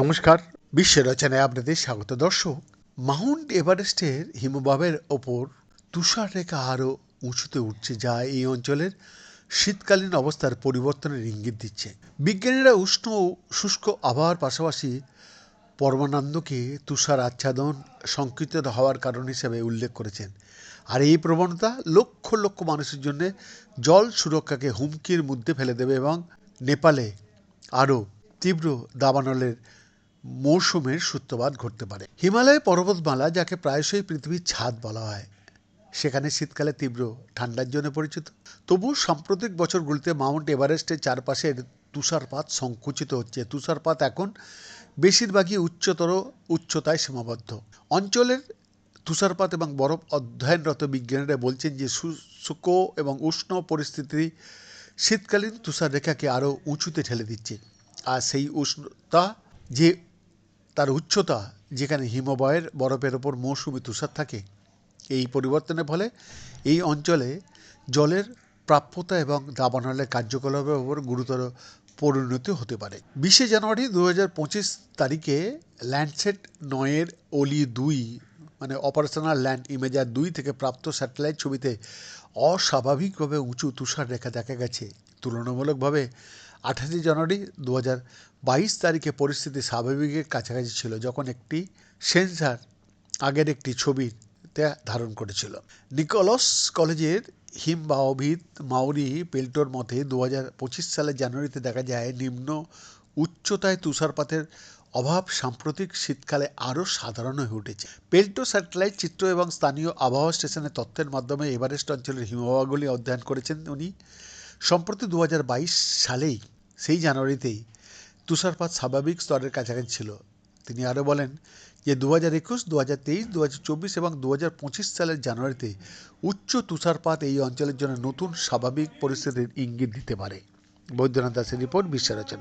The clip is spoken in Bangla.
নমস্কার বিশ্ব রচনায় আপনাদের স্বাগত। দর্শক, মাউন্ট এভারেস্টের হিমবাহের ওপর তুষার রেখা আরও উঁচুতে উঠছে যা এই অঞ্চলের শীতকালীন অবস্থার পরিবর্তনের ইঙ্গিত দিচ্ছে। বিজ্ঞানীরা উষ্ণ ও শুষ্ক আবহাওয়ার পাশাপাশি পরমানন্দকে তুষার আচ্ছাদন সংকীর্তন হওয়ার কারণ হিসেবে উল্লেখ করেছেন। আর এই প্রবণতা লক্ষ লক্ষ মানুষের জন্য জল সুরক্ষাকে হুমকির মধ্যে ফেলে দেবে এবং নেপালে আরও তীব্র দাবানলের মৌসুমের সূত্রপাত ঘটতে পারে। হিমালয় পর্বতমালা, যাকে প্রায়শই পৃথিবীর ছাদ বলা হয়, সেখানে শীতকালে তীব্র ঠান্ডার জন্য পরিচিত। তবু সাম্প্রতিক বছরগুলিতে মাউন্ট এভারেস্টের চারপাশের তুষারপাত সংকুচিত হচ্ছে। তুষারপাত এখন বেশিরভাগই উচ্চতর উচ্চতায় সীমাবদ্ধ। অঞ্চলের তুষারপাত এবং বরফ অধ্যয়নরত বিজ্ঞানীরা বলছেন যে শুষ্ক এবং উষ্ণ পরিস্থিতি শীতকালীন তুষার রেখাকে আরও উঁচুতে ঠেলে দিচ্ছে। আর সেই উষ্ণতা যে তার উচ্চতা, যেখানে হিমবাহের বরফের ওপর মৌসুমি তুষার থাকে, এই পরিবর্তনের ফলে এই অঞ্চলে জলের প্রাপ্যতা এবং দাবানলের কার্যকলাপের ওপর গুরুতর পরিণতি হতে পারে। বিশে জানুয়ারি দু তারিখে ল্যান্ডসেট নয়ের অলি দুই মানে অপারেশনাল ল্যান্ড ইমেজার দুই থেকে প্রাপ্ত স্যাটেলাইট ছবিতে অস্বাভাবিকভাবে উঁচু তুষার রেখা দেখা গেছে। তুলনামূলকভাবে আঠাশে জানুয়ারি দু বাইশ তারিখে পরিস্থিতি স্বাভাবিকের কাছাকাছি ছিল, যখন একটি সেন্সার আগের একটি ছবিতে ধারণ করেছিল। নিকোলস কলেজের হিমবাহবিদ মাউরি পেল্টোর মতে দু হাজার পঁচিশ সালের জানুয়ারিতে দেখা যায়, নিম্ন উচ্চতায় তুষারপাতের অভাব সাম্প্রতিক শীতকালে আরও সাধারণ হয়ে উঠেছে। পেল্টো স্যাটেলাইট চিত্র এবং স্থানীয় আবহাওয়া স্টেশনের তথ্যের মাধ্যমে এভারেস্ট অঞ্চলের হিমবাহগুলি অধ্যয়ন করেছেন উনি। সম্প্রতি দু হাজার বাইশ সালেই, সেই জানুয়ারিতেই তুষারপাত স্বাভাবিক স্তরের কাছাকাছি ছিল। তিনি আরও বলেন যে দু হাজার একুশ দু হাজার তেইশ দু হাজার চব্বিশ এবং দু হাজার পঁচিশ সালের জানুয়ারিতে উচ্চ তুষারপাত এই অঞ্চলের জন্য নতুন স্বাভাবিক পরিস্থিতির ইঙ্গিত দিতে পারে। বৈদ্যনাথ দাসের রিপোর্ট বিশ্ব রচনা।